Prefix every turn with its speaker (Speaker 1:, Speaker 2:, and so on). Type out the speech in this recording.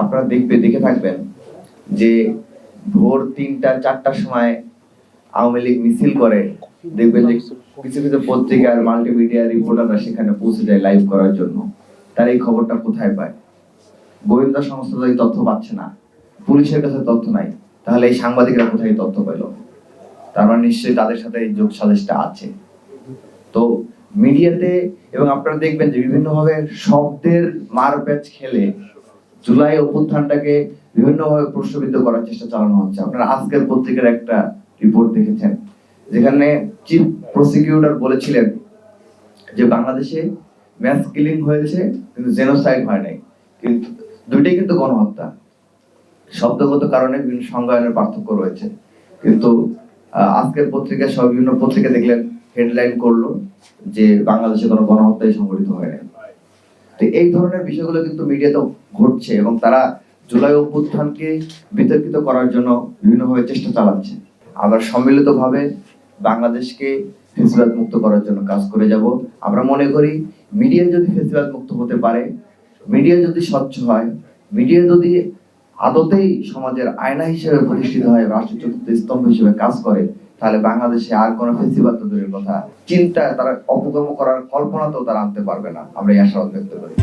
Speaker 1: আপনারা দেখবে, দেখে থাকবেন যে ভোর তিনটা, চারটার সময় আওয়ামী লীগ মিছিল করে। দেখবেন যে কিছু কিছু পত্রিকার মাল্টিমিডিয়া রিপোর্টাররা সেখানে পৌঁছে যায় লাইভ করার জন্য। তার এই খবরটা কোথায় পায়? গোয়েন্দা সংস্থা এই তথ্য পাচ্ছে না। পুলিশের কাছে তথ্য নাই। তাহলে এই সাংবাদিকরা কোথায় তথ্য পেল? তার মানে নিশ্চয়ই তাদের সাথে যোগ সাজেশটা আছে। তো মিডিয়াতে, এবং আপনারা দেখবেন যে বিভিন্নভাবে শব্দের মার প্যাচ খেলে জুলাই অভ্যুত্থানটাকে বিভিন্নভাবে প্রশ্নবিদ্ধ করার চেষ্টা চালানো হচ্ছে। আপনারা আজকের পত্রিকার একটা রিপোর্ট দেখেছেন, যেখানে চিফ প্রসিকিউটর বলেছিলেন যে বাংলাদেশে ম্যাস কিলিং হয়েছে, কিন্তু জেনোসাইড হয় নাই। কিন্তু দুইটাই কিন্তু গণহত্যা। শব্দগত কারণে বিভিন্ন সংজ্ঞায়নের পার্থক্য রয়েছে। কিন্তু আজকের পত্রিকা সব বিভিন্ন পত্রিকা দেখলেন হেডলাইন করল যে বাংলাদেশে কোনো গণহত্যাই সংঘটিত হয় নাই। তো এই ধরনের বিষয়গুলো কিন্তু মিডিয়াতে ঘটছে এবং তারা জুলাই অভ্যুত্থানকে বিতর্কিত করার জন্য বিভিন্নভাবে চেষ্টা চালাচ্ছে। আবার সম্মিলিতভাবে বাংলাদেশকে ফেসিবাদ মুক্ত করার জন্য কাজ করে যাব। আমরা মনে করি, মিডিয়া যদি ফেসিবাদ মুক্ত হতে পারে, মিডিয়া যদি স্বচ্ছ হয়, মিডিয়া যদি আদতেই সমাজের আয়না হিসেবে প্রতিষ্ঠিত হয় রাষ্ট্রের চতুর্থ স্তম্ভ হিসেবে কাজ করে, তাহলে বাংলাদেশে আর কোনো ফেসিবাদ দূরের কথা চিন্তা তারা অপকর্ম করার কল্পনাতেও তারা আনতে পারবে না। আমরা এই আশাবাদ ব্যক্ত করি।